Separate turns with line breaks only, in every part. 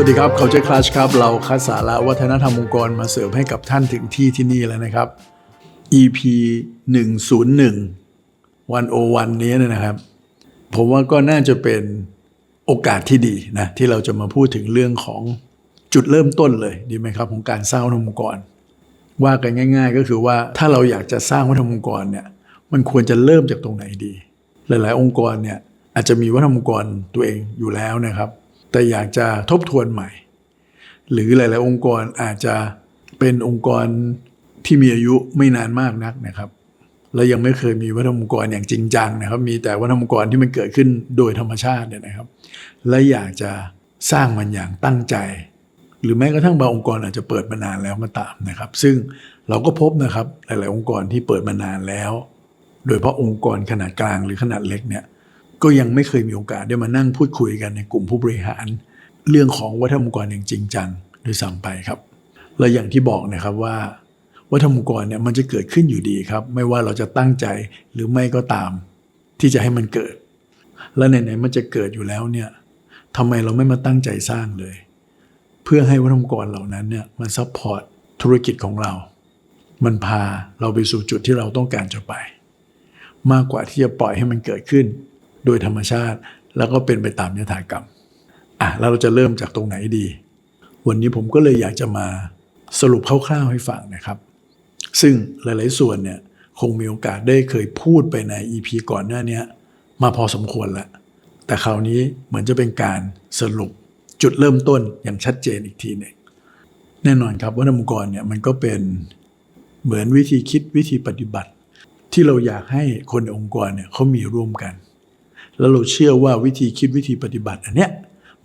วัสดีครับ Culture Clash ครับ เราคัดสาระวัฒนธรรมองค์กรมาเสิร์ฟให้กับท่านถึงที่ที่นี่แล้วนะครับ EP 101 101 นี้นะครับ ผมว่าก็น่าจะเป็นโอกาสที่ดีนะ ที่เราจะมาพูดถึงเรื่องของจุดเริ่มต้นเลยดีไหมครับ ของการสร้างวัฒนธรรมองค์กร ว่ากันง่าย ๆ ก็คือว่าถ้าเราอยากจะสร้างวัฒนธรรมองค์กรเนี่ยมันควรจะเริ่มจากตรงไหนดี หลาย ๆ องค์กรเนี่ยอาจจะมีวัฒนธรรมองค์กรตัวเองอยู่แล้วนะครับ แต่อยากจะทบทวนใหม่ หรือหลาย ๆ องค์กรอาจจะเป็นองค์กรที่มีอายุไม่นานมากนักนะครับและยังไม่เคยมีวัฒนธรรมองค์กรอย่างจริงจังนะครับ มีแต่วัฒนธรรมองค์กรที่มันเกิดขึ้นโดยธรรมชาติเนี่ยนะครับ และอยากจะสร้างมันอย่างตั้งใจ หรือแม้กระทั่งบางองค์กรอาจจะเปิดมานานแล้วก็ตามนะครับ ซึ่งเราก็พบนะครับหลาย ๆ องค์กรที่เปิดมานานแล้ว โดยเฉพาะองค์กรขนาดกลางหรือขนาดเล็กเนี่ย ก็ยังไม่เคยมีโอกาสได้มานั่งพูดคุยกันในกลุ่มผู้บริหาร เรื่องของวัฒนธรรมองค์กรอย่างจริงจังด้วยซ้ำไปครับ และอย่างที่บอกนะครับว่า วัฒนธรรมองค์กรเนี่ยมันจะเกิดขึ้นอยู่ดีครับ ไม่ว่าเราจะตั้งใจหรือไม่ก็ตาม ที่จะให้มันเกิด และไหนๆมันจะเกิดอยู่แล้วเนี่ยทำไมเราไม่มาตั้งใจสร้างเลย เพื่อให้วัฒนธรรมองค์กรเหล่านั้นเนี่ยมันซัพพอร์ตธุรกิจของเรา มันพาเราไปสู่จุดที่เราต้องการจะไป มากกว่าที่จะปล่อยให้มันเกิดขึ้น โดยธรรมชาติ แล้วก็เป็นไปตามยถากรรมอะแล้วเราจะเริ่มจากตรงไหนดี วันนี้ผมก็เลยอยากจะมาสรุปคร่าวๆให้ฟังนะครับ ซึ่งหลายๆส่วนเนี่ยคงมีโอกาสได้เคยพูดไปใน EP ก่อนหน้านี้มาพอสมควรแล้ว แต่คราวนี้เหมือนจะเป็นการสรุปจุดเริ่มต้นอย่างชัดเจนอีกทีหนึ่งแน่นอนครับว่าธรรมองค์กรเนี่ยมันก็เป็นเหมือนวิธีคิดวิธีปฏิบัติ ที่เราอยากให้คนในองค์กรเนี่ยเขามีร่วมกัน แล้วเราเชื่อว่าวิธีคิดวิธีปฏิบัติอันเนี้ย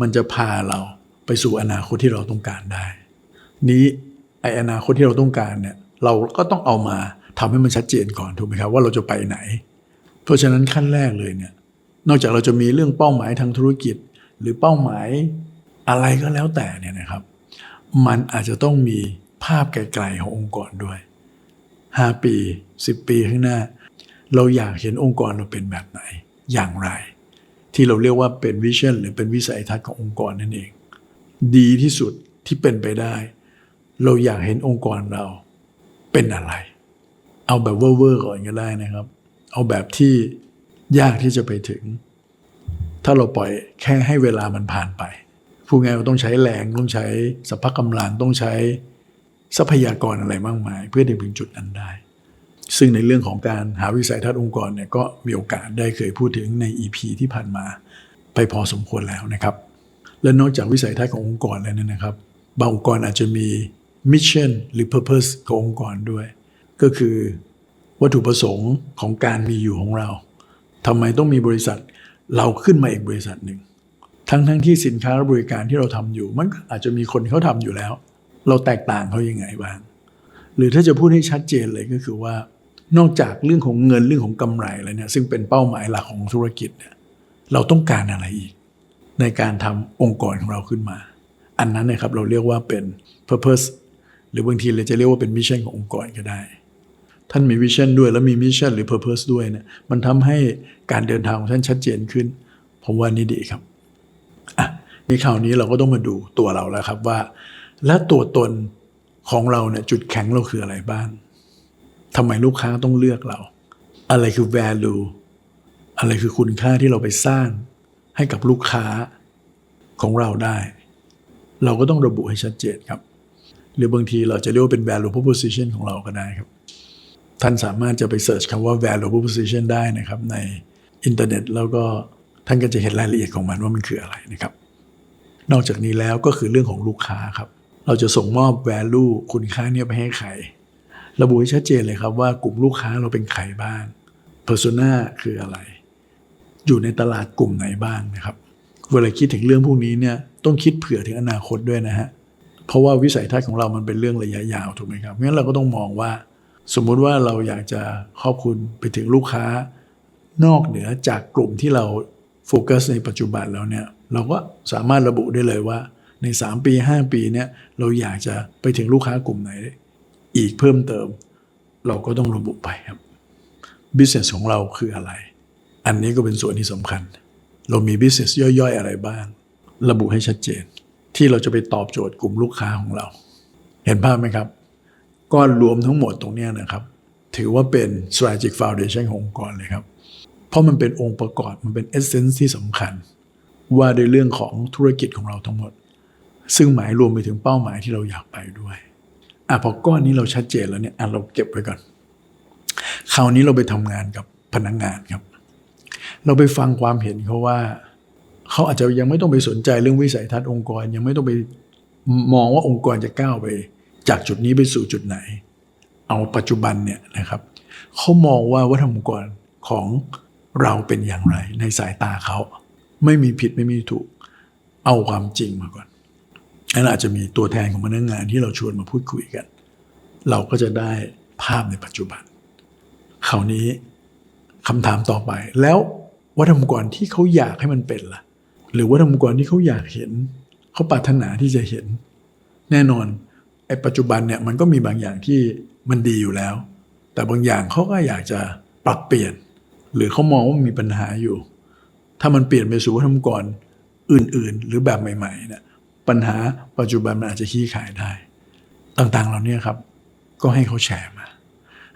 มันจะพาเราไปสู่อนาคตที่เราต้องการได้ นี้ไออนาคตที่เราต้องการเนี่ยเราก็ต้องเอามาทำให้มันชัดเจนก่อนถูกไหมครับว่าเราจะไปไหน เพราะฉะนั้นขั้นแรกเลยเนี่ยนอกจากเราจะมีเรื่องเป้าหมายทางธุรกิจ หรือเป้าหมายอะไรก็แล้วแต่เนี่ยนะครับ มันอาจจะต้องมีภาพไกลๆขององค์กรด้วย 5 ปี 10 ปีข้างหน้า เราอยากเห็นองค์กรเราเป็นแบบไหน อย่างไร ที่เราเรียกว่าเป็นวิชั่นหรือเป็นวิสัยทัศน์ขององค์กรนั่นเอง ดีที่สุดที่เป็นไปได้ เราอยากเห็นองค์กรเราเป็นอะไร เอาแบบเวอร์ๆก่อนก็ได้นะครับ เอาแบบที่ยากที่จะไปถึง ถ้าเราปล่อยแค่ให้เวลามันผ่านไปพูดง่ายว่าต้องใช้แรงต้องใช้สภาพกำลังต้องใช้ทรัพยากรอะไรมากมาย เพื่อถึงจุดนั้นได้ ซึ่งในเรื่องของการหาวิสัยทัศน์องค์กรเนี่ยก็มีโอกาสได้เคยพูดถึงใน EP ที่ผ่านมา ไปพอสมควรแล้วนะครับ และนอกจากวิสัยทัศน์ขององค์กรแล้วเนี่ยนะครับ บางองค์กรอาจจะมีมิชชั่นหรือ Purpose ขององค์กรด้วย ก็คือวัตถุประสงค์ของการมีอยู่ของเราทำไมต้องมีบริษัทเราขึ้นมาอีกบริษัทหนึ่งทั้งทั้งที่สินค้าและบริการที่เราทำอยู่ มันอาจจะมีคนเขาทำอยู่แล้ว เราแตกต่างเขายังไงบ้าง หรือถ้าจะพูดให้ชัดเจนเลยก็คือว่า นอกจากเรื่องของเงินเรื่องของกำไรแล้วเนี่ยซึ่งเป็นเป้าหมายหลักของธุรกิจเนี่ยเราต้องการอะไรอีก ในการทำองค์กรของเราขึ้นมา อันนั้นนะครับเราเรียกว่าเป็น purpose หรือบางทีเราจะเรียกว่าเป็นมิชชั่นขององค์กรก็ได้ ท่านมีวิชั่นด้วยแล้วมีมิชชั่นหรือ purpose ด้วยเนี่ยมันทำให้การเดินทางของท่านชัดเจนขึ้น ผมว่านี่ดีครับอะในข่าวนี้เราก็ต้องมาดูตัวเราแล้วครับว่า แล้วตัวตนของเราเนี่ยจุดแข็งเราคืออะไรบ้าง ทำไมลูกค้าต้องเลือกเรา อะไรคือ value อะไรคือคุณค่าที่เราไปสร้างให้กับลูกค้าของเราได้ เราก็ต้องระบุให้ชัดเจนครับ หรือบางทีเราจะเรียกว่าเป็น value proposition ของเราก็ได้ครับ ท่านสามารถจะไปเสิร์ชคำว่า value proposition ได้นะครับ ในอินเทอร์เน็ตแล้วก็ท่านก็จะเห็นรายละเอียดของมันว่ามันคืออะไรนะครับ นอกจากนี้แล้วก็คือเรื่องของลูกค้าครับ เราจะส่งมอบ value คุณค่าเนี่ยไปให้ใคร ระบุให้ชัดเจนเลยครับว่ากลุ่มลูกค้าเราเป็นใครบ้าง persona คืออะไร อยู่ในตลาดกลุ่มไหนบ้างนะครับ เวลาคิดถึงเรื่องพวกนี้เนี่ยต้องคิดเผื่อถึงอนาคตด้วยนะฮะ เพราะว่าวิสัยทัศน์ของเรามันเป็นเรื่องระยะยาวถูกไหมครับงั้นเราก็ต้องมองว่า สมมุติว่าเราอยากจะครอบคลุมไปถึงลูกค้า นอกเหนือจากกลุ่มที่เราโฟกัสในปัจจุบันแล้วเนี่ยเราก็สามารถระบุได้เลยว่าใน 3 ปี 5 ปีเนี่ยเราอยากจะไปถึงลูกค้ากลุ่มไหน อีกเพิ่มเติม เราก็ต้องระบุไปครับ business ของเราคืออะไร อันนี้ก็เป็นส่วนที่สำคัญ เรามี business ย่อยๆ อะไรบ้าง ระบุให้ชัดเจน ที่เราจะไปตอบโจทย์กลุ่มลูกค้าของเรา เห็นภาพไหมครับ ก้อนรวมทั้งหมดตรงนี้นะครับ ถือว่าเป็น strategic foundation ขององค์กรเลยครับ เพราะมันเป็นองค์ประกอบมันเป็น essence ที่สำคัญ ว่าในเรื่องของธุรกิจของเราทั้งหมด ซึ่งหมายรวมไปถึงเป้าหมายที่เราอยากไปด้วย อะพอก้อนนี้เราชัดเจนแล้วเนี่ยอะเราเก็บไว้ก่อน คราวนี้เราไปทำงานกับพนักงงานครับ เราไปฟังความเห็นเขาว่า เขาอาจจะยังไม่ต้องไปสนใจเรื่องวิสัยทัศน์องค์กร ยังไม่ต้องไปมองว่าองค์กรจะก้าวไป จากจุดนี้ไปสู่จุดไหน เอาปัจจุบันเนี่ยนะครับเขามองว่าวัฒนธรรมองค์กรของเราเป็นอย่างไรในสายตาเขา ไม่มีผิดไม่มีถูก เอาความจริงมาก่อน นั่นอาจจะมีตัวแทนของพนักงานที่เราชวนมาพูดคุยกัน เราก็จะได้ภาพในปัจจุบันคราวนี้คำถามต่อไป แล้ววัฒนธรรมกรที่เขาอยากให้มันเป็นล่ะ หรือวัฒนธรรมกรที่เขาอยากเห็น เขาปรารถนาที่จะเห็น แน่นอนไอ้ปัจจุบันเนี่ยมันก็มีบางอย่างที่มันดีอยู่แล้ว แต่บางอย่างเขาก็อยากจะปรับเปลี่ยน หรือเขามองว่ามีปัญหาอยู่ ถ้ามันเปลี่ยนไปสู่วัฒนธรรมกรอื่น ๆ หรือแบบใหม่ๆเนี่ย ปัญหาปัจจุบันมันอาจจะขี้ขายได้ ต่างๆเหล่านี้ครับ ก็ให้เขาแชร์มา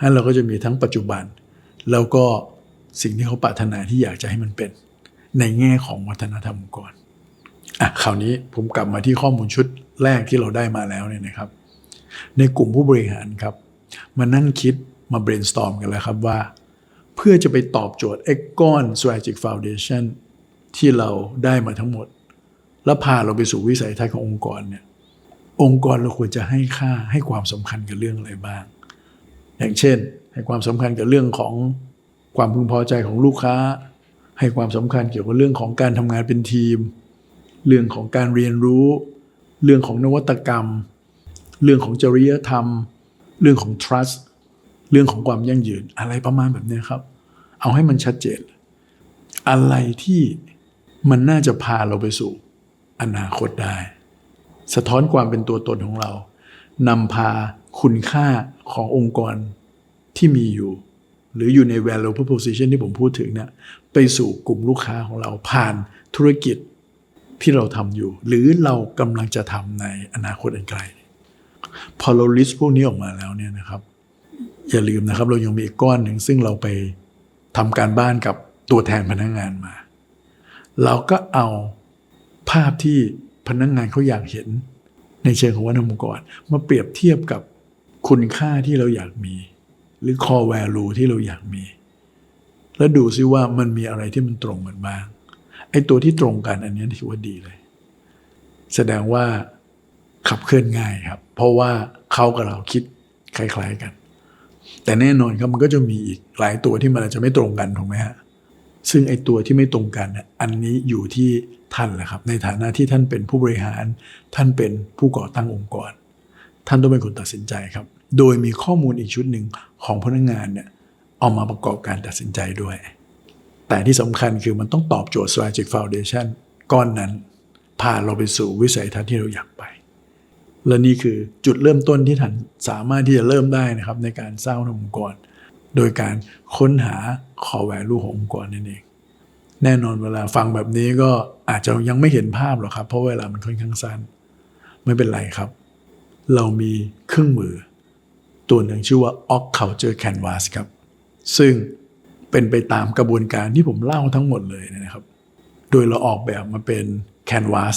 อันเราก็จะมีทั้งปัจจุบัน แล้วก็สิ่งที่เขาปรารถนาที่อยากจะให้มันเป็น ในแง่ของวัฒนธรรมองค์กรอะคราวนี้ผมกลับมาที่ข้อมูลชุดแรกที่เราได้มาแล้วเนี่ยนะครับ ในกลุ่มผู้บริหารครับ มานั่งคิดมา brainstorm กันแล้วครับว่า เพื่อจะไปตอบโจทย์ไอ้ก้อน strategic foundation ที่เราได้มาทั้งหมด แล้วพาเราไปสู่วิสัยทัศน์ขององค์กรเนี่ยองค์กรเราควรจะให้ค่าให้ความสำคัญกับเรื่องอะไรบ้าง อย่างเช่น ให้ความสำคัญกับเรื่องของความพึงพอใจของลูกค้า ให้ความสำคัญเกี่ยวกับเรื่องของการทำงานเป็นทีม เรื่องของการเรียนรู้ เรื่องของนวัตกรรม เรื่องของจริยธรรม เรื่องของ trust เรื่องของความยั่งยืนอะไรประมาณแบบนี้ครับ เอาให้มันชัดเจน อะไรที่มันน่าจะพาเราไปสู่ อนาคตได้ สะท้อนความเป็นตัวตนของเรานำพาคุณค่าขององค์กรที่มีอยู่ หรืออยู่ใน value proposition ที่ผมพูดถึงเนี่ยไปสู่กลุ่มลูกค้าของเราผ่านธุรกิจที่เราทำอยู่ หรือเรากำลังจะทำในอนาคตอันไกล พอเรา list พวกนี้ออกมาแล้วเนี่ยนะครับ อย่าลืมนะครับ เรายังมีอีกก้อนหนึ่งซึ่งเราไปทำการบ้านกับตัวแทนพนักงงานมา เราก็เอา ภาพที่พนักงงานเขาอยากเห็น ในเชิงของวัฒนธรรมองค์กรมาเปรียบเทียบกับคุณค่าที่เราอยากมี หรือ core value ที่เราอยากมี แล้วดูซิว่ามันมีอะไรที่มันตรงกันบ้างไอ้ตัวที่ตรงกันอันนี้ถือว่าดีเลย แสดงว่าขับเคลื่อนง่ายครับ เพราะว่าเขากับเราคิดคล้าย ๆกัน แต่แน่นอนครับมันก็จะมีอีกหลายตัวที่มันอาจจะไม่ตรงกันถูกไหมฮะ ซึ่งไอ้ตัวที่ไม่ตรงกันอันนี้อยู่ที่ท่านแหละครับ ในฐานะที่ท่านเป็นผู้บริหาร ท่านเป็นผู้ก่อตั้งองค์กร ท่านต้องเป็นคนตัดสินใจครับ โดยมีข้อมูลอีกชุดหนึ่งของพนักงานเนี่ยเอามาประกอบการตัดสินใจด้วย แต่ที่สำคัญคือมันต้องตอบโจทย์ strategic foundation ก้อนนั้นพาเราไปสู่วิสัยทัศน์ที่เราอยากไป และนี่คือจุดเริ่มต้นที่ท่านสามารถที่จะเริ่มได้นะครับในการสร้างองค์กร โดยการค้นหา core value ขององค์กรนั่นเอง แน่นอนเวลาฟังแบบนี้ก็อาจจะยังไม่เห็นภาพหรอกครับ เพราะเวลามันค่อนข้างสั้น ไม่เป็นไรครับ เรามีเครื่องมือ ตัวหนึ่งชื่อว่า Ox Culture Canvas ครับ ซึ่งเป็นไปตามกระบวนการที่ผมเล่าทั้งหมดเลยนะครับ โดยเราออกแบบมาเป็น Canvas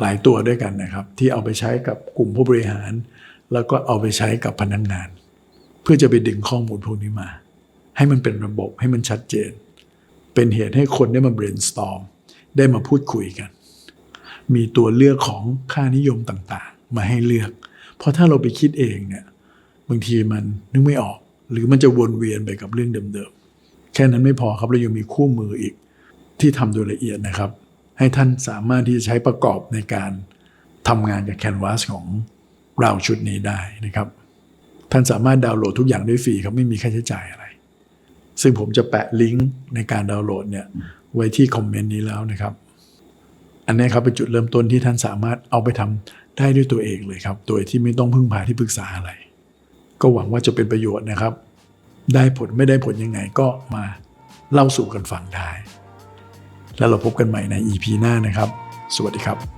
หลายตัวด้วยกันนะครับ ที่เอาไปใช้กับกลุ่มผู้บริหาร แล้วก็เอาไปใช้กับพนักงงาน พื่อจะไปดึงข้อมูลพวกนี้มา ให้มันเป็นระบบให้มันชัดเจน เป็นเหตุให้คนได้มา brainstorm ได้มาพูดคุยกัน มีตัวเลือกของค่านิยมต่างๆ มาให้เลือก เพราะถ้าเราไปคิดเองเนี่ยบางทีมันนึกไม่ออก หรือมันจะวนเวียนไปกับเรื่องเดิมๆ แค่นั้นไม่พอครับเรายังมีคู่มืออีกที่ทำโดยละเอียดนะครับ ให้ท่านสามารถที่จะใช้ประกอบในการทำงานกับแคนวาสของเราชุดนี้ได้นะครับ ท่านสามารถดาวน์โหลดทุกอย่างได้ฟรีครับไม่มีค่าใช้จ่ายอะไร ซึ่งผมจะแปะลิงก์ในการดาวน์โหลดเนี่ยไว้ที่คอมเมนต์นี้แล้วนะครับ อันนี้ครับเป็นจุดเริ่มต้นที่ท่านสามารถเอาไปทำได้ด้วยตัวเองเลยครับ โดยที่ไม่ต้องพึ่งพาที่ปรึกษาอะไร ก็หวังว่าจะเป็นประโยชน์นะครับ ได้ผลไม่ได้ผลยังไงก็มาเล่าสู่กันฟังได้ แล้วเราพบกันใหม่ใน EP หน้านะครับ สวัสดีครับ